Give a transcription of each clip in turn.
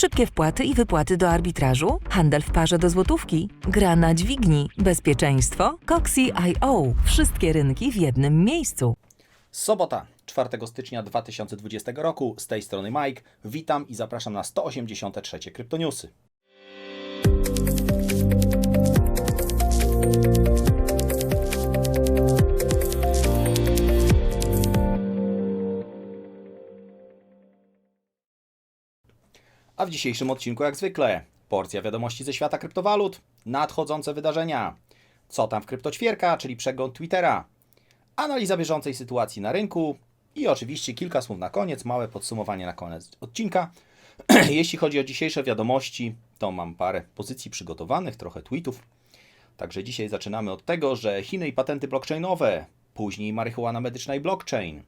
Szybkie wpłaty i wypłaty do arbitrażu? Handel w parze do złotówki? Gra na dźwigni? Bezpieczeństwo? Coxie.io. Wszystkie rynki w jednym miejscu. Sobota, 4 stycznia 2020 roku. Z tej strony Mike. Witam i zapraszam na 183 Kryptoniusy. A w dzisiejszym odcinku, jak zwykle, porcja wiadomości ze świata kryptowalut, nadchodzące wydarzenia, co tam w kryptoćwierka, czyli przegląd Twittera, analiza bieżącej sytuacji na rynku i oczywiście kilka słów na koniec, małe podsumowanie na koniec odcinka. Jeśli chodzi o dzisiejsze wiadomości, to mam parę pozycji przygotowanych, trochę tweetów. Także dzisiaj zaczynamy od tego, że Chiny i patenty blockchainowe, później marihuana medyczna i blockchain.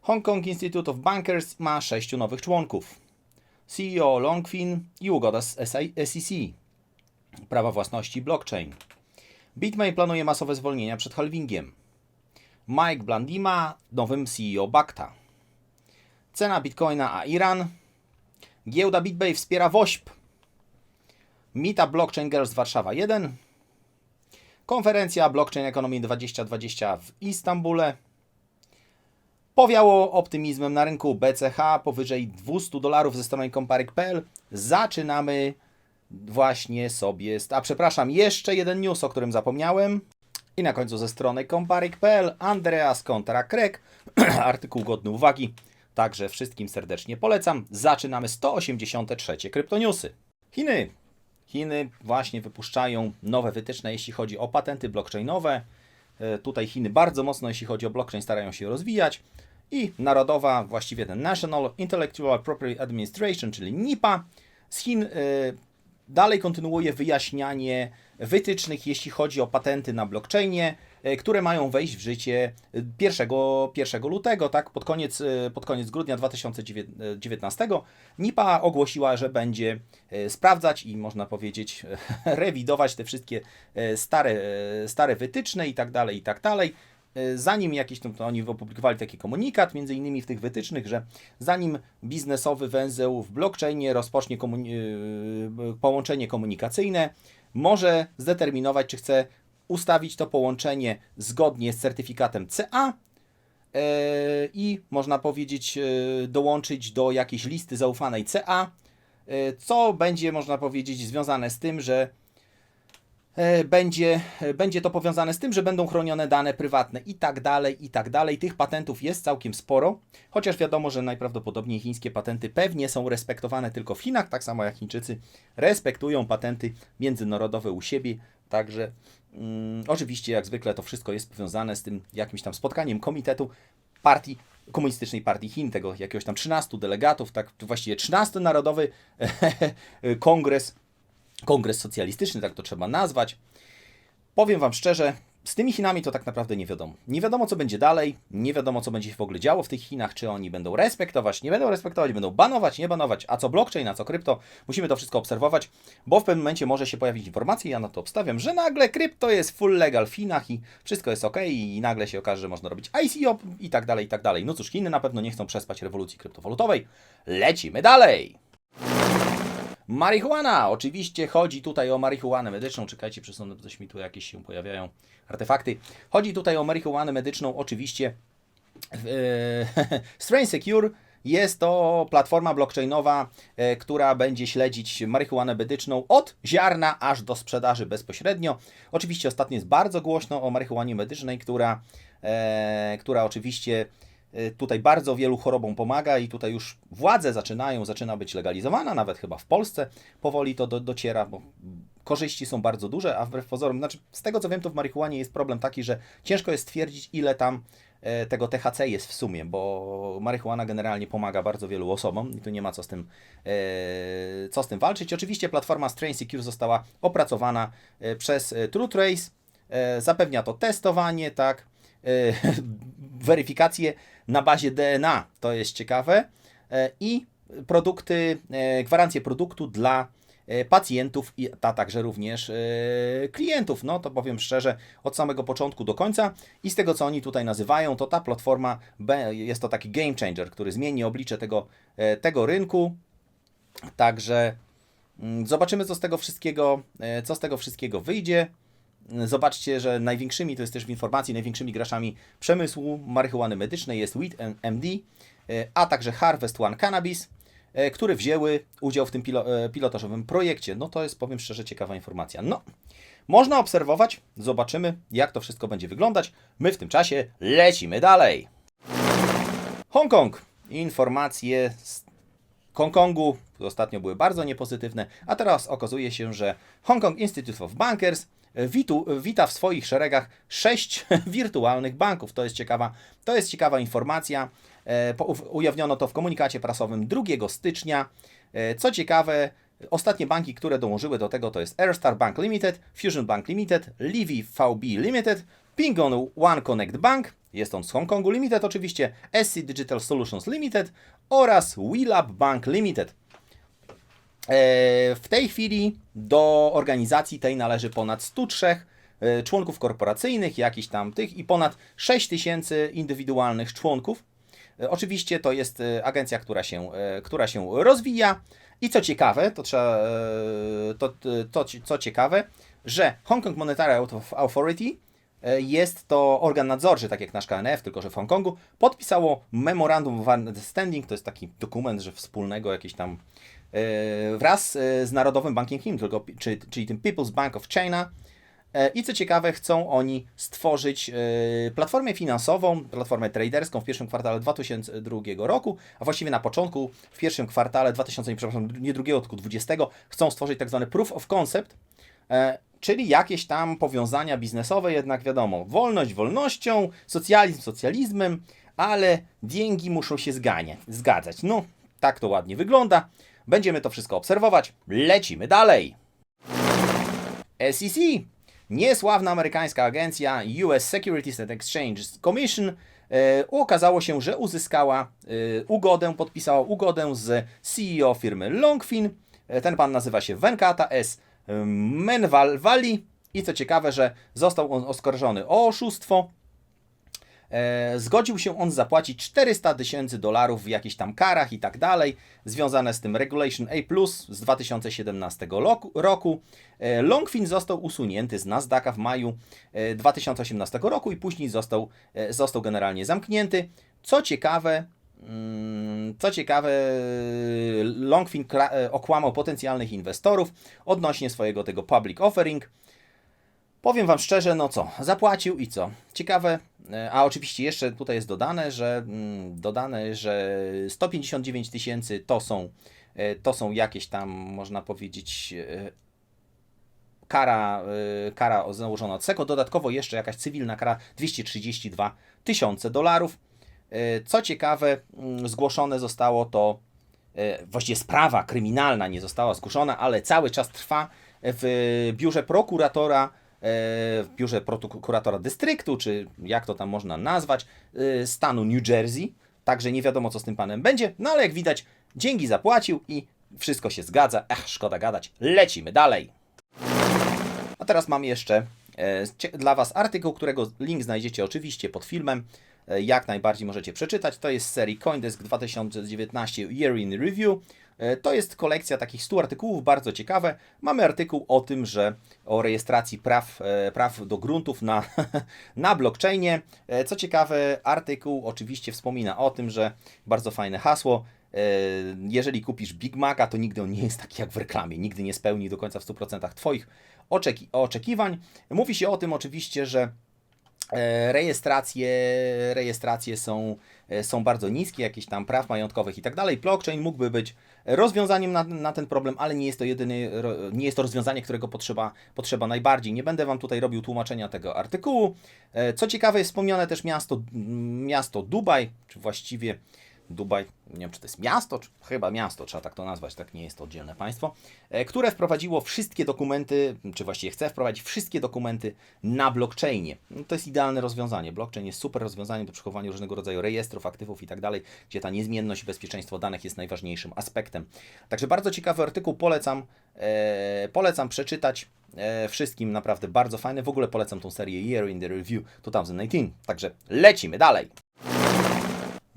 Hong Kong Institute of Bankers ma sześciu nowych członków. CEO Longfin i ugoda z SEC. Prawa własności blockchain. Bitmain planuje masowe zwolnienia przed halvingiem. Mike Blandima nowym CEO Bakta. Cena Bitcoina a Iran. Giełda BitBay wspiera WOŚP. Meetup Blockchain Girls Warszawa 1. Konferencja Blockchain Economy 2020 w Istambule. Powiało optymizmem na rynku BCH powyżej 200 dolarów ze strony Comparik.pl. Zaczynamy właśnie sobie. A przepraszam, jeszcze jeden news, o którym zapomniałem. I na końcu ze strony Comparik.pl Andreas kontra Krek. Artykuł godny uwagi. Także wszystkim serdecznie polecam. Zaczynamy 183 kryptoniusy. Chiny. Chiny właśnie wypuszczają nowe wytyczne, jeśli chodzi o patenty blockchainowe. E, Tutaj Chiny bardzo mocno, jeśli chodzi o blockchain, starają się rozwijać. I narodowa, właściwie ten National Intellectual Property Administration, czyli NIPA, z Chin e, dalej kontynuuje wyjaśnianie wytycznych, jeśli chodzi o patenty na blockchainie, które mają wejść w życie 1, 1 lutego, tak, pod koniec, e, pod koniec grudnia 2019. NIPA ogłosiła, że będzie e, sprawdzać i można powiedzieć rewidować te wszystkie e, stare, e, stare wytyczne i tak dalej, i tak dalej. E, Zanim jakiś, no, to oni opublikowali taki komunikat, między innymi w tych wytycznych, że zanim biznesowy węzeł w blockchainie rozpocznie połączenie komunikacyjne, może zdeterminować, czy chce ustawić to połączenie zgodnie z certyfikatem CA e, i można powiedzieć e, dołączyć do jakiejś listy zaufanej CA, e, co będzie, można powiedzieć, związane z tym, że będzie, będzie to powiązane z tym, że będą chronione dane prywatne i tak dalej, i tak dalej. Tych patentów jest całkiem sporo, chociaż wiadomo, że najprawdopodobniej chińskie patenty pewnie są respektowane tylko w Chinach, tak samo jak Chińczycy respektują patenty międzynarodowe u siebie, także mm, oczywiście jak zwykle to wszystko jest powiązane z tym jakimś tam spotkaniem komitetu partii Komunistycznej Partii Chin, tego jakiegoś tam 13 delegatów, tak właściwie 13 narodowy kongres kongres socjalistyczny, tak to trzeba nazwać. Powiem Wam szczerze, z tymi Chinami to tak naprawdę nie wiadomo. Nie wiadomo, co będzie dalej, nie wiadomo, co będzie się w ogóle działo w tych Chinach, czy oni będą respektować, nie będą respektować, będą banować, nie banować, a co blockchain, a co krypto. Musimy to wszystko obserwować, bo w pewnym momencie może się pojawić informacja, ja na to obstawiam, że nagle krypto jest full legal w Chinach i wszystko jest ok i nagle się okaże, że można robić ICO i tak dalej, i tak dalej. No cóż, Chiny na pewno nie chcą przespać rewolucji kryptowalutowej. Lecimy dalej! Marihuana! Oczywiście chodzi tutaj o marihuanę medyczną. Czekajcie, przesunę, coś mi tu jakieś się pojawiają artefakty. Chodzi tutaj o marihuanę medyczną, oczywiście. E, Strain Secure jest to platforma blockchainowa, e, która będzie śledzić marihuanę medyczną od ziarna aż do sprzedaży bezpośrednio. Oczywiście ostatnio jest bardzo głośno o marihuanie medycznej, która, e, która oczywiście tutaj bardzo wielu chorobom pomaga i tutaj już władze zaczynają, zaczyna być legalizowana, nawet chyba w Polsce powoli to do, dociera, bo korzyści są bardzo duże, a wbrew pozorom, znaczy z tego co wiem, to w marihuanie jest problem taki, że ciężko jest stwierdzić, ile tam e, tego THC jest w sumie, bo marihuana generalnie pomaga bardzo wielu osobom i tu nie ma co z tym, e, co z tym walczyć. Oczywiście platforma Strain Secure została opracowana e, przez TrueTrace, zapewnia to testowanie, tak, weryfikację na bazie DNA, to jest ciekawe, e, i produkty, e, gwarancję produktu dla e, pacjentów a także również klientów. No to powiem szczerze, od samego początku do końca i z tego co oni tutaj nazywają, to ta platforma jest to taki game changer, który zmieni oblicze tego, tego rynku. Także mm, zobaczymy, co z tego wszystkiego, co z tego wszystkiego wyjdzie. Zobaczcie, że największymi, to jest też w informacji, największymi graczami przemysłu marihuany medycznej jest Wheat MD, e, a także Harvest One Cannabis, e, które wzięły udział w tym pilo, e, pilotażowym projekcie. No to jest, powiem szczerze, ciekawa informacja. No, można obserwować, zobaczymy, jak to wszystko będzie wyglądać. My w tym czasie lecimy dalej. Hongkong. Informacje z Hongkongu ostatnio były bardzo niepozytywne, a teraz okazuje się, że Hongkong Institute of Bankers witu, wita w swoich szeregach sześć wirtualnych banków. To jest ciekawa, to jest ciekawa informacja. E, Ujawniono to w komunikacie prasowym 2 stycznia. E, Co ciekawe, ostatnie banki, które dołożyły do tego to jest Airstar Bank Limited, Fusion Bank Limited, Livy VB Limited, Pingon One Connect Bank, jest on z Hongkongu Limited oczywiście, SC Digital Solutions Limited oraz WeLab Bank Limited. E, W tej chwili do organizacji tej należy ponad 103 e, członków korporacyjnych, jakichś tam tych i ponad 6 tysięcy indywidualnych członków. E, Oczywiście to jest e, agencja, która się, która się rozwija i co ciekawe, to trzeba, to, to, co ciekawe, że Hong Kong Monetary Authority jest to organ nadzorczy, tak jak nasz KNF, tylko że w Hongkongu, podpisało Memorandum of Understanding, to jest taki dokument, że wspólnego jakieś tam wraz e, z Narodowym Bankiem Chin, tylko, czy, czyli tym People's Bank of China. E, I co ciekawe, chcą oni stworzyć e, platformę finansową, platformę traderską w pierwszym kwartale 2002 roku, a właściwie na początku, w pierwszym kwartale 2000, nie, przepraszam, nie drugiego, tylko 20, chcą stworzyć tak zwany proof of concept, e, czyli jakieś tam powiązania biznesowe, jednak wiadomo, wolność wolnością, socjalizm socjalizmem, ale dzięki muszą się zganiać, zgadzać. No, tak to ładnie wygląda. Będziemy to wszystko obserwować. Lecimy dalej. SEC. Niesławna amerykańska agencja US Securities and Exchange Commission e, okazało się, że uzyskała e, ugodę, podpisała ugodę z CEO firmy Longfin. E, ten pan nazywa się Venkata S. Menvalvali i co ciekawe, że został on oskarżony o oszustwo. E, zgodził się on zapłacić 400 tysięcy dolarów w jakichś tam karach i tak dalej, związane z tym Regulation A+, z 2017 roku-. E, Longfin został usunięty z Nasdaqa w maju e, 2018 roku i później został, e, został generalnie zamknięty. Co ciekawe, mm, co ciekawe, Longfin e, okłamał potencjalnych inwestorów odnośnie swojego tego public offering. Powiem Wam szczerze, no co, zapłacił i co? Ciekawe, e, a oczywiście jeszcze tutaj jest dodane, że mm, dodane, że 159 tysięcy to są, e, to są jakieś tam, można powiedzieć, e, kara, kara założona od SECO, dodatkowo jeszcze jakaś cywilna kara 232 tysiące dolarów. Co ciekawe, mm, zgłoszone zostało to, właściwie sprawa kryminalna nie została zgłoszona, ale cały czas trwa w biurze prokuratora, w biurze prokuratora dystryktu, czy jak to tam można nazwać, e, stanu New Jersey. Także nie wiadomo, co z tym panem będzie, no ale jak widać, dzięki zapłacił i wszystko się zgadza. Ech, szkoda gadać. Lecimy dalej. A teraz mam jeszcze e, dla Was artykuł, którego link znajdziecie oczywiście pod filmem. E, Jak najbardziej możecie przeczytać. To jest serii CoinDesk 2019 Year in Review. E, To jest kolekcja takich 100 artykułów, bardzo ciekawe. Mamy artykuł o tym, że o rejestracji praw, e, praw do gruntów na, na blockchainie. E, Co ciekawe, artykuł oczywiście wspomina o tym, że bardzo fajne hasło. Jeżeli kupisz Big Maca, to nigdy on nie jest taki jak w reklamie. Nigdy nie spełni do końca w 100% Twoich oczeki- oczekiwań. Mówi się o tym oczywiście, że rejestracje, rejestracje są, są bardzo niskie, jakieś tam praw majątkowych i tak dalej. Blockchain mógłby być rozwiązaniem na, na ten problem, ale nie jest to jedyny, nie jest to rozwiązanie, którego potrzeba, potrzeba najbardziej. Nie będę Wam tutaj robił tłumaczenia tego artykułu. E, Co ciekawe, jest wspomniane też miasto, miasto Dubaj, czy właściwie Dubaj, nie wiem czy to jest miasto, czy chyba miasto, trzeba tak to nazwać, tak nie jest to oddzielne państwo, e, które wprowadziło wszystkie dokumenty, czy właściwie chce wprowadzić wszystkie dokumenty na blockchainie. No, to jest idealne rozwiązanie. Blockchain jest super rozwiązaniem do przechowywania różnego rodzaju rejestrów, aktywów i tak dalej, gdzie ta niezmienność i bezpieczeństwo danych jest najważniejszym aspektem. Także bardzo ciekawy artykuł, polecam, e, polecam przeczytać. E, wszystkim naprawdę bardzo fajny. W ogóle polecam tą serię Year in the Review 2018. Także lecimy dalej.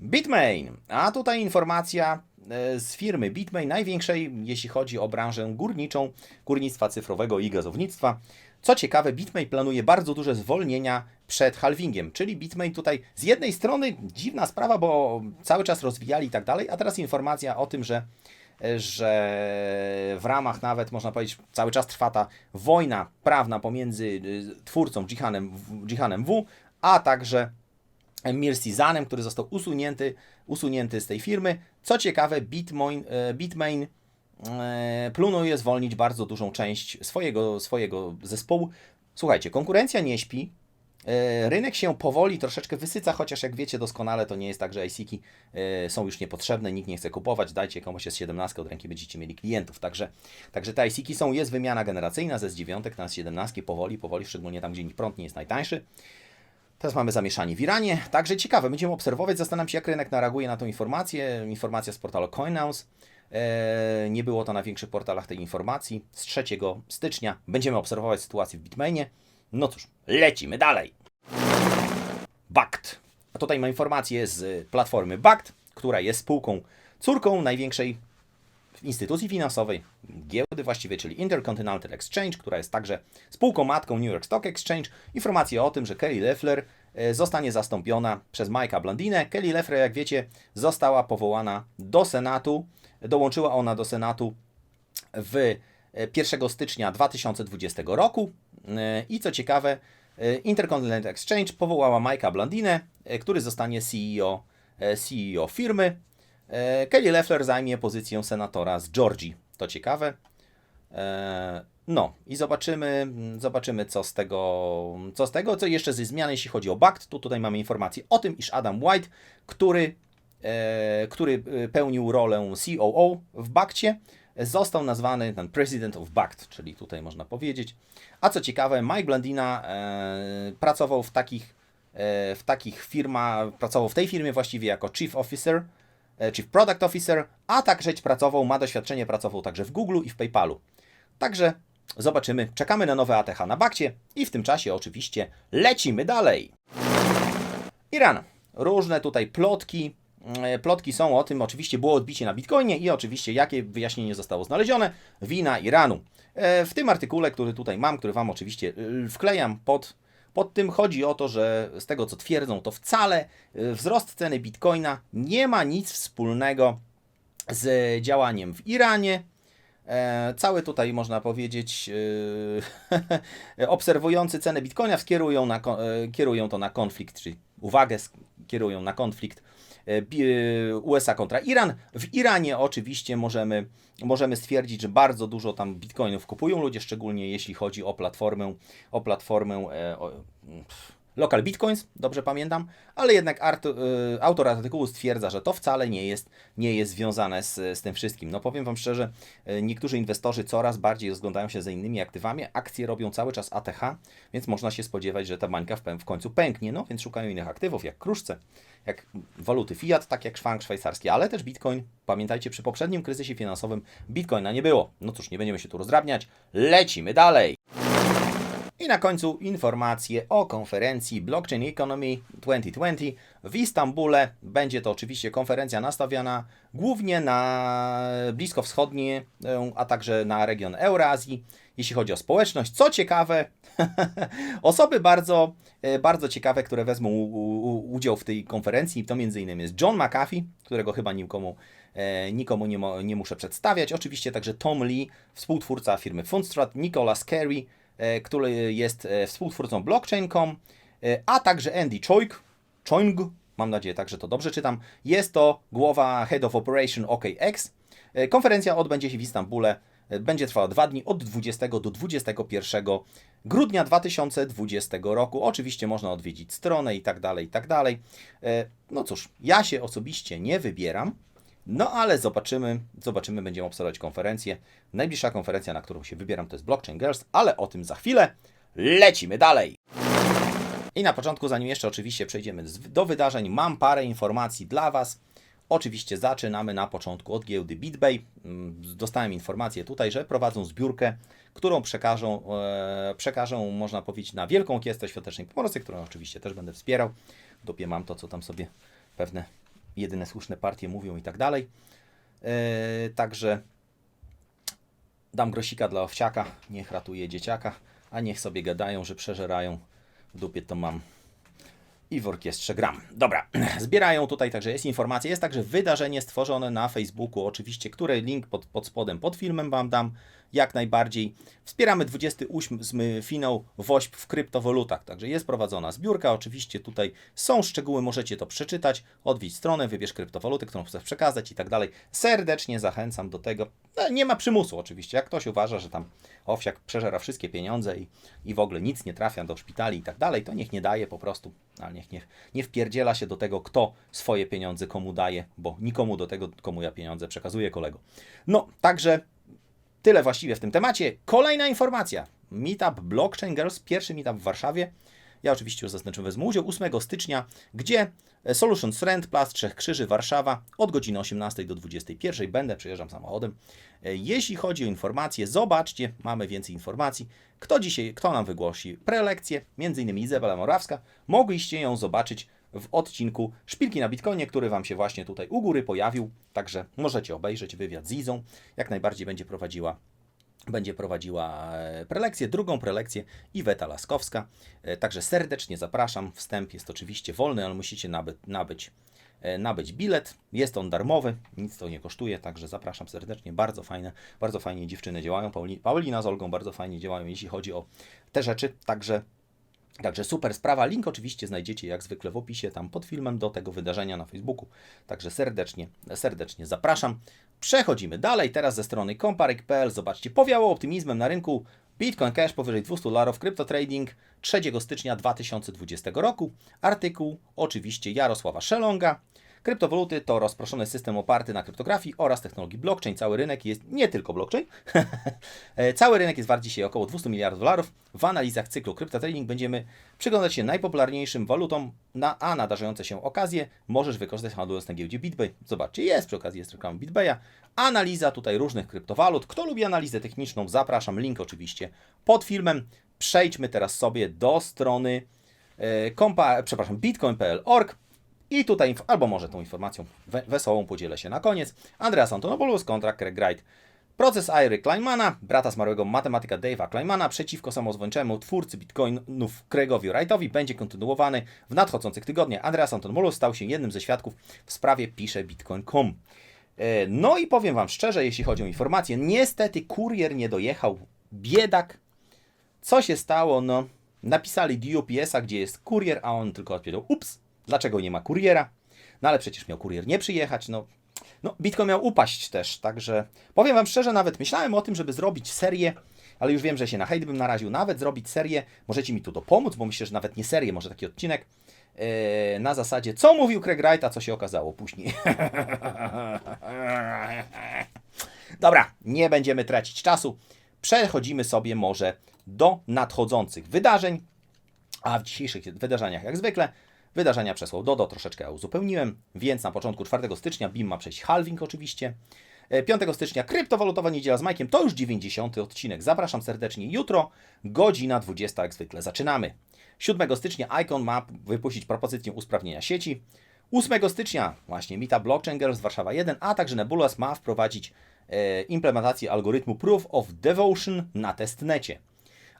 Bitmain. A tutaj informacja e, z firmy Bitmain, największej, jeśli chodzi o branżę górniczą, górnictwa cyfrowego i gazownictwa. Co ciekawe, Bitmain planuje bardzo duże zwolnienia przed halvingiem, czyli Bitmain tutaj z jednej strony dziwna sprawa, bo cały czas rozwijali i tak dalej, a teraz informacja o tym, że że w ramach nawet, można powiedzieć, cały czas trwa ta wojna prawna pomiędzy y, twórcą Jihanem, Jihanem W, a także Mircizanem, który został usunięty, usunięty z tej firmy. Co ciekawe, Bitmain, e, e, planuje zwolnić bardzo dużą część swojego, swojego zespołu. Słuchajcie, konkurencja nie śpi. E, Rynek się powoli troszeczkę wysyca, chociaż jak wiecie doskonale, to nie jest tak, że IC-ki są już niepotrzebne, nikt nie chce kupować, dajcie komuś z 17 od ręki, będziecie mieli klientów. Także, także te IC-ki są, jest wymiana generacyjna ze z 9 na z 17 powoli, powoli, szczególnie tam, gdzie prąd nie jest najtańszy. Teraz mamy zamieszanie w Iranie. Także ciekawe, będziemy obserwować. Zastanawiam się, jak rynek zareaguje na tą informację. Informacja z portalu CoinHouse. Eee, nie było to na większych portalach tej informacji. Z 3 stycznia będziemy obserwować sytuację w Bitmainie. No cóż, lecimy dalej. BACT. A tutaj mam informację z platformy BACT, która jest spółką córką największej instytucji finansowej, giełdy właściwie, czyli Intercontinental Exchange, która jest także spółką matką New York Stock Exchange. Informacje o tym, że Kelly Leffler e, zostanie zastąpiona przez Mike'a Blandinę. Kelly Leffler, jak wiecie, została powołana do Senatu. Dołączyła ona do Senatu w e, 1 stycznia 2020 roku. E, I co ciekawe, e, Intercontinental Exchange powołała Mike'a Blandinę, e, który zostanie CEO, e, CEO firmy. E, Kelly Leffler zajmie pozycję senatora z Georgii. To ciekawe. E, No i zobaczymy, zobaczymy co z tego, co z tego, co jeszcze ze zmian, jeśli chodzi o BACT. Tu tutaj mamy informację o tym, iż Adam White, który, e, który pełnił rolę COO w BACTie, został nazwany ten President of BACT, czyli tutaj można powiedzieć. A co ciekawe, Mike Blandina pracował w takich, w takich firmach, pracował w tej firmie właściwie jako Chief Officer, Chief Product Officer, a także pracował, ma doświadczenie, pracował także w Google i w PayPalu. Także zobaczymy, czekamy na nowe ATH na bakcie i w tym czasie oczywiście lecimy dalej. Iran. Różne tutaj plotki. E, Plotki są o tym, oczywiście było odbicie na Bitcoinie i oczywiście jakie wyjaśnienie zostało znalezione. Wina Iranu. E, W tym artykule, który tutaj mam, który Wam oczywiście wklejam pod, pod tym, chodzi o to, że z tego co twierdzą, to wcale y, wzrost ceny Bitcoina nie ma nic wspólnego z działaniem w Iranie. E, cały tutaj można powiedzieć, e, obserwujący cenę bitcoina skierują, na, e, kierują to na konflikt, czyli uwagę kierują na konflikt USA kontra Iran. W Iranie oczywiście możemy, możemy stwierdzić, że bardzo dużo tam bitcoinów kupują ludzie, szczególnie jeśli chodzi o platformę, o platformę e, o, pff, Local Bitcoins, dobrze pamiętam, ale jednak art, y, autor artykułu stwierdza, że to wcale nie jest, nie jest związane z, z tym wszystkim. No powiem Wam szczerze, y, niektórzy inwestorzy coraz bardziej rozglądają się za innymi aktywami, akcje robią cały czas ATH, więc można się spodziewać, że ta bańka w, w końcu pęknie, no więc szukają innych aktywów, jak kruszce, jak waluty fiat, tak jak szwank szwajcarski, ale też Bitcoin. Pamiętajcie, przy poprzednim kryzysie finansowym Bitcoina nie było. No cóż, nie będziemy się tu rozdrabniać, lecimy dalej. I na końcu informacje o konferencji Blockchain Economy 2020 w Istambule. Będzie to oczywiście konferencja nastawiona głównie na bliskowschodnie, e, a także na region Eurazji. Jeśli chodzi o społeczność, co ciekawe, osoby bardzo, e, bardzo ciekawe, które wezmą udział w tej konferencji, to m.in. jest John McAfee, którego chyba nikomu, e, nikomu nie, nie muszę przedstawiać. Oczywiście także Tom Lee, współtwórca firmy Fundstrat, Nicholas Carey, który jest e, współtwórcą blockchain.com, e, a także Andy Choik, Choing, mam nadzieję także to dobrze czytam, jest to głowa Head of Operation OKX. E, Konferencja odbędzie się w Istambule, e, będzie trwała dwa dni od 20 do 21 grudnia 2020 roku. Oczywiście można odwiedzić stronę i tak dalej, i tak dalej. E, No cóż, ja się osobiście nie wybieram, no ale zobaczymy, zobaczymy, będziemy obserwować konferencję. Najbliższa konferencja, na którą się wybieram, to jest Blockchain Girls, ale o tym za chwilę. Lecimy dalej! I na początku, zanim jeszcze oczywiście przejdziemy do wydarzeń, mam parę informacji dla Was. Oczywiście zaczynamy na początku od giełdy BitBay. Mm, Dostałem informację tutaj, że prowadzą zbiórkę, którą przekażą, e, przekażą można powiedzieć, na Wielką Orkiestrę Świątecznej Pomocy, którą oczywiście też będę wspierał. Dupie mam to, co tam sobie pewne jedyne słuszne partie mówią i tak dalej. E, także dam grosika dla owsiaka, niech ratuje dzieciaka, a niech sobie gadają, że przeżerają. W dupie to mam i w orkiestrze gram. Dobra, zbierają tutaj, także jest informacja. Jest także wydarzenie stworzone na Facebooku, oczywiście, które link pod, pod spodem pod filmem Wam dam, jak najbardziej. Wspieramy 28 finał WOŚP w kryptowalutach, także jest prowadzona zbiórka. Oczywiście tutaj są szczegóły, możecie to przeczytać. Odwiedź stronę, wybierz kryptowalutę, którą chcesz przekazać i tak dalej. Serdecznie zachęcam do tego. No, nie ma przymusu oczywiście. Jak ktoś uważa, że tam owsiak przeżera wszystkie pieniądze i, i w ogóle nic nie trafia do szpitali i tak dalej, to niech nie daje po prostu, ale niech nie, nie wpierdziela się do tego, kto swoje pieniądze komu daje, bo nikomu do tego, komu ja pieniądze przekazuję kolego. No, także tyle właściwie w tym temacie. Kolejna informacja. Meetup Blockchain Girls, pierwszy meetup w Warszawie. Ja oczywiście już zaznaczyłem, wezmę udział 8 stycznia, gdzie Solutions Rent, Plac Trzech Krzyży, Warszawa, od godziny 18 do 21 będę, przyjeżdżam samochodem. E, Jeśli chodzi o informacje, zobaczcie, mamy więcej informacji. Kto dzisiaj, kto nam wygłosi prelekcję, między innymi Izabela Morawska, mogliście ją zobaczyć w odcinku Szpilki na Bitcoinie, który Wam się właśnie tutaj u góry pojawił, także możecie obejrzeć wywiad z Izą, jak najbardziej będzie prowadziła będzie prowadziła e, prelekcję, drugą prelekcję Iweta Laskowska. E, Także serdecznie zapraszam. Wstęp jest oczywiście wolny, ale musicie naby, nabyć, e, nabyć bilet. Jest on darmowy, nic to nie kosztuje, także zapraszam serdecznie. Bardzo fajne, bardzo fajnie dziewczyny działają. Pauli, Paulina z Olgą bardzo fajnie działają, jeśli chodzi o te rzeczy. Także Także super sprawa. Link oczywiście znajdziecie jak zwykle w opisie tam pod filmem do tego wydarzenia na Facebooku. Także serdecznie, serdecznie zapraszam. Przechodzimy dalej. Teraz ze strony comparek.pl. Zobaczcie, powiało optymizmem na rynku. Bitcoin Cash powyżej 200 dolarów, Crypto Trading 3 stycznia 2020 roku. Artykuł oczywiście Jarosława Szelonga. Kryptowaluty to rozproszony system oparty na kryptografii oraz technologii blockchain. Cały rynek jest nie tylko blockchain. E, Cały rynek jest wart dzisiaj około 200 miliardów dolarów. W analizach cyklu CryptoTrading będziemy przyglądać się najpopularniejszym walutom, na, a nadarzające się okazje możesz wykorzystać handlując na giełdzie BitBay. Zobaczcie, jest przy okazji jest reklama BitBaya. Analiza tutaj różnych kryptowalut. Kto lubi analizę techniczną, zapraszam. Link oczywiście pod filmem. Przejdźmy teraz sobie do strony e, kompa, przepraszam, bitcoin.pl.org i tutaj, albo może tą informacją we, wesołą podzielę się na koniec. Andreas Antonopoulos, kontrakt Craig Wright. Proces Iry Kleinmana, brata zmarłego matematyka Dave'a Kleinmana przeciwko samozwańczemu twórcy bitcoinów Craigowi Wrightowi będzie kontynuowany w nadchodzących tygodniach. Andreas Antonopoulos stał się jednym ze świadków w sprawie pisze bitcoin.com. E, No i powiem Wam szczerze, jeśli chodzi o informacje, niestety kurier nie dojechał. Biedak. Co się stało? No, napisali do UPS-a, gdzie jest kurier, a on tylko odpowiedział, ups, dlaczego nie ma kuriera? No ale przecież miał kurier nie przyjechać, no. No, Bitcoin miał upaść też, także powiem Wam szczerze, nawet myślałem o tym, żeby zrobić serię, ale już wiem, że się na hejt bym naraził, nawet zrobić serię, możecie mi tu dopomóc, bo myślę, że nawet nie serię, może taki odcinek, e, na zasadzie, co mówił Craig Wright, a co się okazało później. Dobra, nie będziemy tracić czasu. Przechodzimy sobie może do nadchodzących wydarzeń. A w dzisiejszych wydarzeniach, jak zwykle, wydarzenia przesłał Dodo, troszeczkę uzupełniłem, więc na początku 4 stycznia BIM ma przejść halving oczywiście. E, 5 stycznia kryptowalutowa niedziela z Majkiem, to już 90 odcinek. Zapraszam serdecznie jutro, godzina 20 jak zwykle. Zaczynamy. 7 stycznia Icon ma wypuścić propozycję usprawnienia sieci. 8 stycznia właśnie Mita Blockchain Girls Warszawa 1, a także Nebulas ma wprowadzić e, implementację algorytmu Proof of Devotion na testnecie.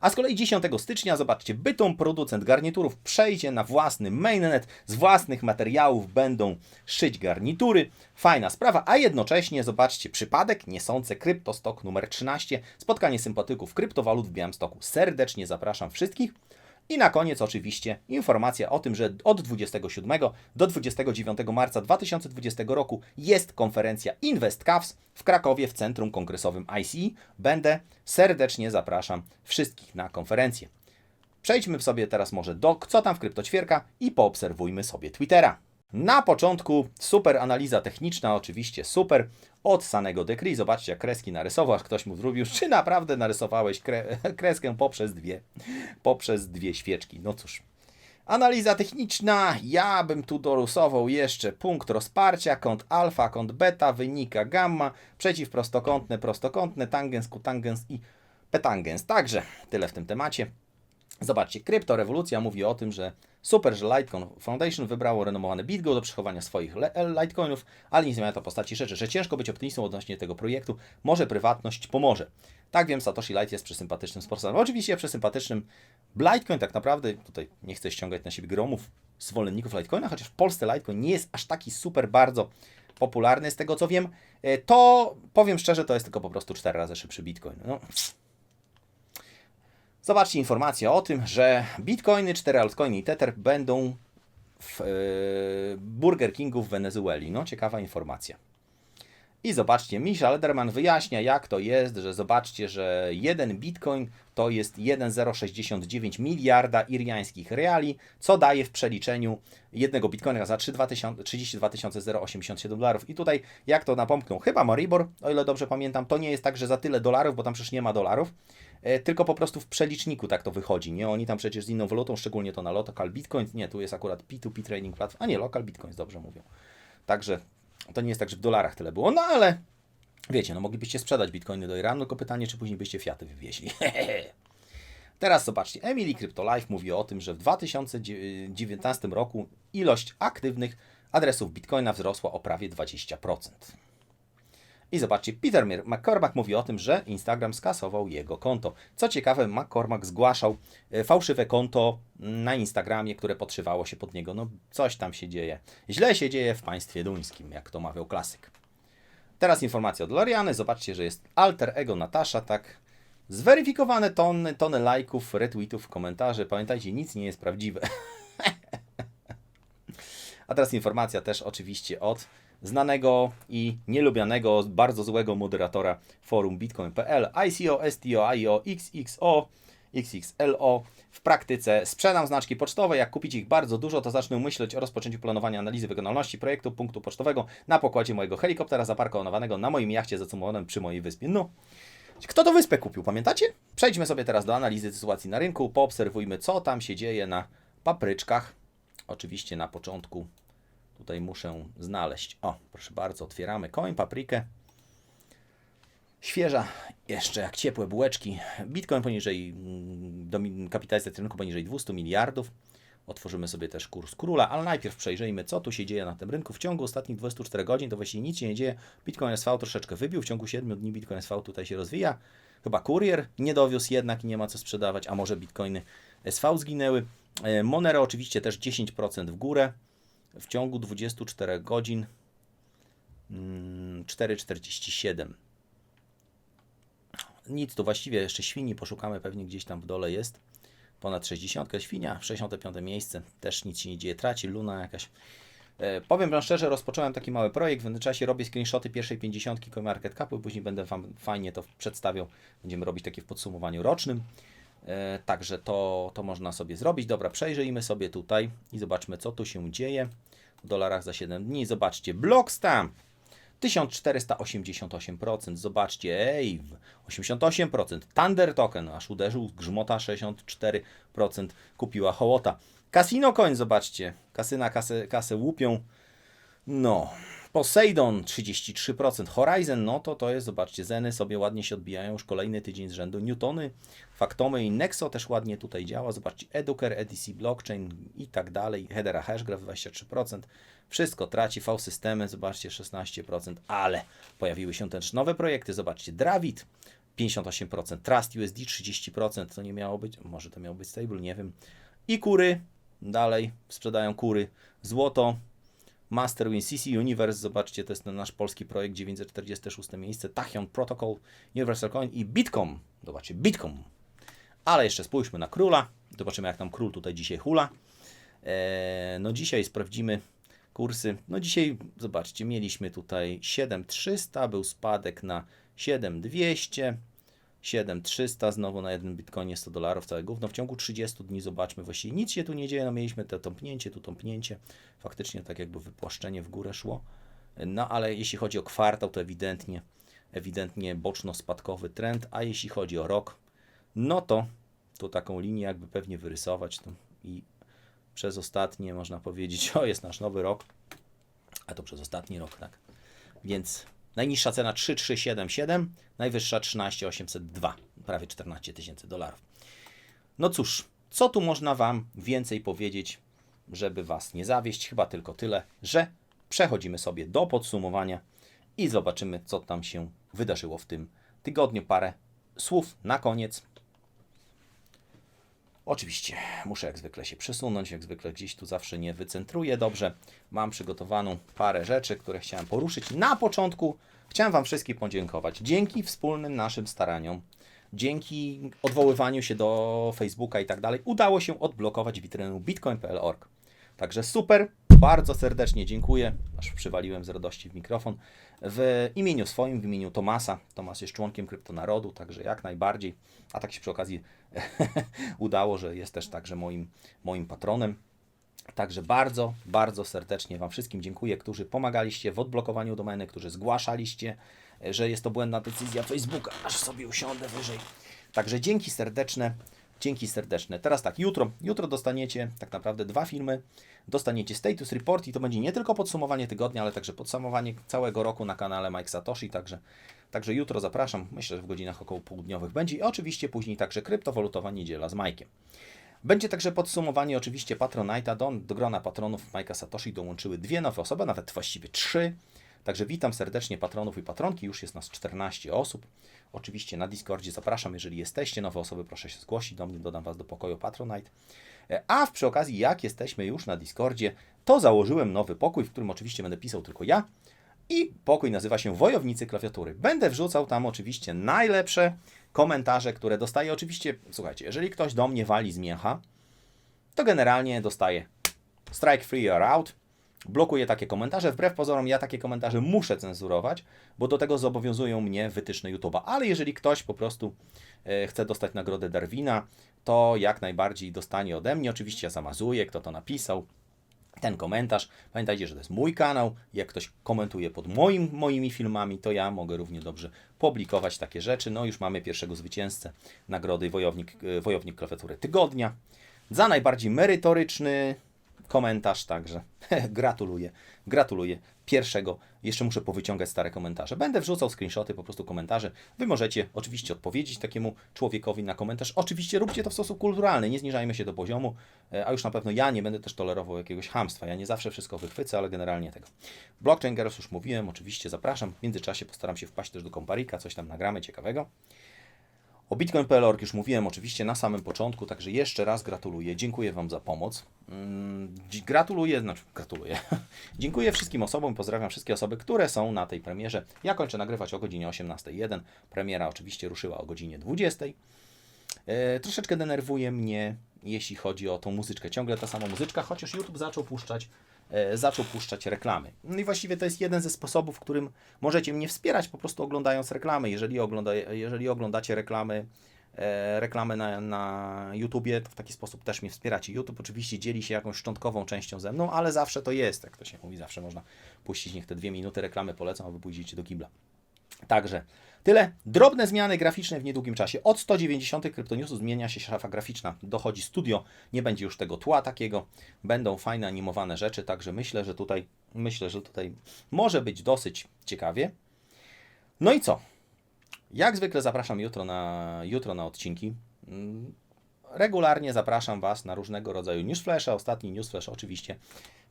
A z kolei 10 stycznia, zobaczcie, Bytom, producent garniturów, przejdzie na własny mainnet, z własnych materiałów będą szyć garnitury. Fajna sprawa, a jednocześnie, zobaczcie, przypadek niesące Kryptostok numer 13, spotkanie sympatyków kryptowalut w Białymstoku. Serdecznie zapraszam wszystkich. I na koniec oczywiście informacja o tym, że od 27 do 29 marca 2020 roku jest konferencja InvestCavs w Krakowie w Centrum Kongresowym ICE. Będę serdecznie zapraszam wszystkich na konferencję. Przejdźmy sobie teraz może do co tam w kryptoćwierka i poobserwujmy sobie Twittera. Na początku super analiza techniczna, oczywiście super, od Sanego Decree. Zobaczcie, jak kreski narysował, ktoś mu zrobił, czy naprawdę narysowałeś kre kreskę poprzez dwie, poprzez dwie świeczki. No cóż. Analiza techniczna, ja bym tu dorysował jeszcze punkt rozparcia, kąt alfa, kąt beta, wynika gamma, przeciwprostokątne, prostokątne, tangens, kutangens i petangens. Także tyle w tym temacie. Zobaczcie, kryptorewolucja mówi o tym, że Super, że Litecoin Foundation wybrało renomowany BitGo do przechowania swoich le- Litecoinów, ale nie zmienia to postaci rzeczy, że ciężko być optymistą odnośnie tego projektu. Może prywatność pomoże. Tak wiem, Satoshi Light jest przesympatycznym sportsem. Oczywiście przesympatycznym. Litecoin tak naprawdę, tutaj nie chcę ściągać na siebie gromów zwolenników Litecoina, chociaż w Polsce Litecoin nie jest aż taki super bardzo popularny z tego co wiem, e, to powiem szczerze, to jest tylko po prostu 4 razy szybszy Bitcoin. No. Zobaczcie informację o tym, że Bitcoiny, 4 altcoiny i Tether będą w e, Burger Kingu w Wenezueli. No, ciekawa informacja. I zobaczcie, Misha Lederman wyjaśnia, jak to jest, że zobaczcie, że jeden bitcoin to jest 1,069 miliarda iriańskich reali, co daje w przeliczeniu jednego bitcoina za 32 087 dolarów. I tutaj, jak to napomknął chyba Moribor, o ile dobrze pamiętam, to nie jest tak, że za tyle dolarów, bo tam przecież nie ma dolarów, tylko po prostu w przeliczniku tak to wychodzi, nie? Oni tam przecież z inną walutą, szczególnie to na local bitcoin, nie, tu jest akurat P2P trading platform, a nie, local bitcoins, dobrze mówią. Także to nie jest tak, że w dolarach tyle było, no ale wiecie, no moglibyście sprzedać bitcoiny do Iranu, tylko pytanie, czy później byście Fiaty wywieźli. Teraz zobaczcie, Emily Crypto Life mówi o tym, że w 2019 roku ilość aktywnych adresów Bitcoina wzrosła o prawie 20%. I zobaczcie, Peter Mir- McCormack mówi o tym, że Instagram skasował jego konto. Co ciekawe, McCormack zgłaszał e, fałszywe konto na Instagramie, które podszywało się pod niego. No, coś tam się dzieje. Źle się dzieje w państwie duńskim, jak to mawiał klasyk. Teraz informacja od Loriany. Zobaczcie, że jest alter ego Natasza, tak. Zweryfikowane tony, tony lajków, retweetów, komentarzy. Pamiętajcie, nic nie jest prawdziwe. A teraz informacja też oczywiście od znanego i nielubianego, bardzo złego moderatora forum bitcoin.pl ICO, STO, IO, XXO, XXLO. W praktyce sprzedam znaczki pocztowe. Jak kupić ich bardzo dużo, to zacznę myśleć o rozpoczęciu planowania analizy wykonalności projektu punktu pocztowego na pokładzie mojego helikoptera zaparkowanego na moim jachcie zacumowanym przy mojej wyspie. No, kto to wyspę kupił, pamiętacie? Przejdźmy sobie teraz do analizy sytuacji na rynku, poobserwujmy, co tam się dzieje na papryczkach. Oczywiście na początku tutaj muszę znaleźć. O, proszę bardzo, otwieramy coin, paprykę. Świeża, jeszcze jak ciepłe bułeczki. Bitcoin poniżej, mm, kapitalizacja rynku poniżej 200 miliardów. Otworzymy sobie też kurs króla, ale najpierw przejrzyjmy, co tu się dzieje na tym rynku. W ciągu ostatnich 24 godzin to właściwie nic się nie dzieje. Bitcoin SV troszeczkę wybił, w ciągu 7 dni Bitcoin SV tutaj się rozwija. Chyba kurier nie dowiózł jednak i nie ma co sprzedawać, a może Bitcoiny SV zginęły. E, Monero oczywiście też 10% w górę. W ciągu 24 godzin mm, 4,47. Nic tu właściwie jeszcze świni poszukamy, pewnie gdzieś tam w dole jest. Ponad 60 świnia, 65 miejsce, też nic się nie dzieje, traci Luna jakaś. E, powiem Wam szczerze, rozpocząłem taki mały projekt, w międzyczasie robię screenshoty pierwszej 50 Market Capu, później będę Wam fajnie to przedstawiał, będziemy robić takie w podsumowaniu rocznym. E, Także to, to można sobie zrobić. Dobra, przejrzyjmy sobie tutaj i zobaczmy, co tu się dzieje w dolarach za 7 dni. Zobaczcie, Blockstamp 1488%. Zobaczcie, ej, 88%. Thunder Token aż uderzył, grzmota 64% kupiła hołota. Casino Coin, zobaczcie, kasyna kasę, kasę łupią. No, Poseidon 33%, Horizon, no to to jest, zobaczcie, Zeny sobie ładnie się odbijają już kolejny tydzień z rzędu, Newtony, Faktomy i Nexo też ładnie tutaj działa, zobaczcie, Eduker, EDC Blockchain i tak dalej, Hedera Hashgraph 23%, wszystko traci, V-systemy, zobaczcie, 16%, ale pojawiły się też nowe projekty, zobaczcie, Dravit 58%, Trust USD 30%, to nie miało być, może to miało być stable, nie wiem, i kury, dalej sprzedają kury, złoto, Masterwin CC Universe, zobaczcie, to jest ten nasz polski projekt, 946 miejsce, Tachyon Protocol, Universal Coin i Bitcom. Zobaczcie, Bitcom. Ale jeszcze spójrzmy na króla, zobaczymy jak tam król tutaj dzisiaj hula. Eee, no dzisiaj sprawdzimy kursy. No dzisiaj, zobaczcie, mieliśmy tutaj 7300, był spadek na 7200, 7300, znowu na jednym bitcoinie 100 dolarów, całe gówno. W ciągu 30 dni zobaczmy, właściwie nic się tu nie dzieje, no mieliśmy to tąpnięcie, tu tąpnięcie, faktycznie tak jakby wypłaszczenie w górę szło. No ale jeśli chodzi o kwartał, to ewidentnie, ewidentnie boczno-spadkowy trend, a jeśli chodzi o rok, no to tu taką linię jakby pewnie wyrysować i przez ostatnie, można powiedzieć, o jest nasz nowy rok, a to przez ostatni rok, tak. Więc najniższa cena 3377, najwyższa 13802, prawie 14 tysięcy dolarów. No cóż, co tu można Wam więcej powiedzieć żeby Was nie zawieść, chyba tylko tyle, że przechodzimy sobie do podsumowania i zobaczymy, co tam się wydarzyło w tym tygodniu. Parę słów na koniec. Oczywiście muszę jak zwykle się przesunąć, jak zwykle gdzieś tu zawsze nie wycentruję dobrze. Mam przygotowaną parę rzeczy, które chciałem poruszyć. Na początku chciałem Wam wszystkim podziękować. Dzięki wspólnym naszym staraniom, dzięki odwoływaniu się do Facebooka i tak dalej, udało się odblokować witrynę bitcoin.pl.org. Także super, bardzo serdecznie dziękuję, aż przywaliłem z radości w mikrofon, w imieniu swoim, w imieniu Tomasa. Tomas jest członkiem Kryptonarodu, także jak najbardziej, a tak się przy okazji udało, że jest też także moim, moim patronem. Także bardzo, bardzo serdecznie Wam wszystkim dziękuję, którzy pomagaliście w odblokowaniu domeny, którzy zgłaszaliście, e, że jest to błędna decyzja Facebooka, aż sobie usiądę wyżej. Także dzięki serdeczne, dzięki serdeczne. Teraz tak, jutro, jutro dostaniecie tak naprawdę dwa filmy. Dostaniecie Status Report i to będzie nie tylko podsumowanie tygodnia, ale także podsumowanie całego roku na kanale Mike Satoshi. Także, także jutro zapraszam, myślę, że w godzinach około południowych będzie i oczywiście później także kryptowalutowa niedziela z Mike'iem. Będzie także podsumowanie oczywiście Patronite'a. Do, do grona patronów Majka Satoshi dołączyły dwie nowe osoby, nawet właściwie trzy. Także witam serdecznie patronów i patronki. Już jest nas 14 osób. Oczywiście na Discordzie zapraszam, jeżeli jesteście nowe osoby, proszę się zgłosić do mnie, dodam Was do pokoju Patronite. E, A przy okazji, jak jesteśmy już na Discordzie, to założyłem nowy pokój, w którym oczywiście będę pisał tylko ja. I pokój nazywa się Wojownicy Klawiatury. Będę wrzucał tam oczywiście najlepsze komentarze, które dostaję. Oczywiście, słuchajcie, jeżeli ktoś do mnie wali z to generalnie dostaję strike free or out. Blokuję takie komentarze. Wbrew pozorom, ja takie komentarze muszę cenzurować, bo do tego zobowiązują mnie wytyczne YouTube'a. Ale jeżeli ktoś po prostu e, chce dostać nagrodę Darwina, to jak najbardziej dostanie ode mnie. Oczywiście ja zamazuję, kto to napisał ten komentarz. Pamiętajcie, że to jest mój kanał. Jak ktoś komentuje pod moim, moimi filmami, to ja mogę równie dobrze publikować takie rzeczy. No już mamy pierwszego zwycięzcę nagrody Wojownik, e, Wojownik Klawiatury Tygodnia. Za najbardziej merytoryczny komentarz, także gratuluję, gratuluję pierwszego. Jeszcze muszę powyciągać stare komentarze. Będę wrzucał screenshoty, po prostu komentarzy. Wy możecie oczywiście odpowiedzieć takiemu człowiekowi na komentarz. Oczywiście róbcie to w sposób kulturalny, nie zniżajmy się do poziomu, e, a już na pewno ja nie będę też tolerował jakiegoś hamstwa. Ja nie zawsze wszystko wychwycę, ale generalnie tego. Blockchain Girls już mówiłem, oczywiście zapraszam. W międzyczasie postaram się wpaść też do Komparika, coś tam nagramy ciekawego. O Bitcoin.pl.org już mówiłem oczywiście na samym początku, także jeszcze raz gratuluję. Dziękuję Wam za pomoc. Mm, Gratuluję, znaczy gratuluję. Dziękuję wszystkim osobom, pozdrawiam wszystkie osoby, które są na tej premierze. Ja kończę nagrywać o godzinie 18.01. Premiera oczywiście ruszyła o godzinie 20.00. E, troszeczkę denerwuje mnie, jeśli chodzi o tą muzyczkę. Ciągle ta sama muzyczka, chociaż YouTube zaczął puszczać, zaczął puszczać reklamy. No i właściwie to jest jeden ze sposobów, w którym możecie mnie wspierać, po prostu oglądając reklamy. Jeżeli, ogląda, jeżeli oglądacie reklamy, e, reklamy na, na YouTubie, to w taki sposób też mnie wspieracie. YouTube oczywiście dzieli się jakąś szczątkową częścią ze mną, ale zawsze to jest, jak to się mówi, zawsze można puścić, niech te dwie minuty reklamy polecą, a wy pójdziecie do kibla. Także tyle. Drobne zmiany graficzne w niedługim czasie. Od 190 kryptoniusu zmienia się szafa graficzna. Dochodzi studio, nie będzie już tego tła takiego. Będą fajne animowane rzeczy, także myślę, że tutaj myślę, że tutaj może być dosyć ciekawie. No i co? Jak zwykle zapraszam jutro na, jutro na odcinki. Mm, Regularnie zapraszam Was na różnego rodzaju newsflash. Ostatni newsflash oczywiście,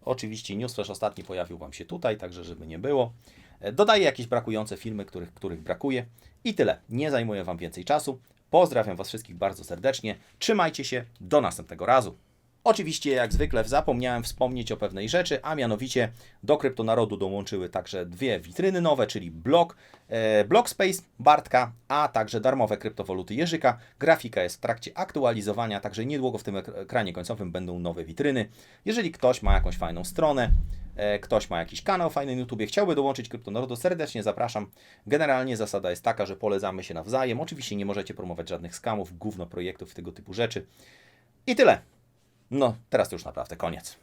oczywiście newsflash ostatni pojawił Wam się tutaj, także żeby nie było. E, Dodaję jakieś brakujące filmy, których, których brakuje. I tyle. Nie zajmuję Wam więcej czasu. Pozdrawiam Was wszystkich bardzo serdecznie. Trzymajcie się. Do następnego razu. Oczywiście, jak zwykle, zapomniałem wspomnieć o pewnej rzeczy, a mianowicie do Kryptonarodu dołączyły także dwie witryny nowe, czyli blog, e, Blockspace Bartka, a także darmowe kryptowaluty Jerzyka. Grafika jest w trakcie aktualizowania, także niedługo w tym ek- ekranie końcowym będą nowe witryny. Jeżeli ktoś ma jakąś fajną stronę, e, ktoś ma jakiś kanał fajny na YouTube, chciałby dołączyć Kryptonarodu, serdecznie zapraszam. Generalnie zasada jest taka, że polecamy się nawzajem. Oczywiście nie możecie promować żadnych skamów, gówno projektów, tego typu rzeczy. I tyle. No, teraz to już naprawdę koniec.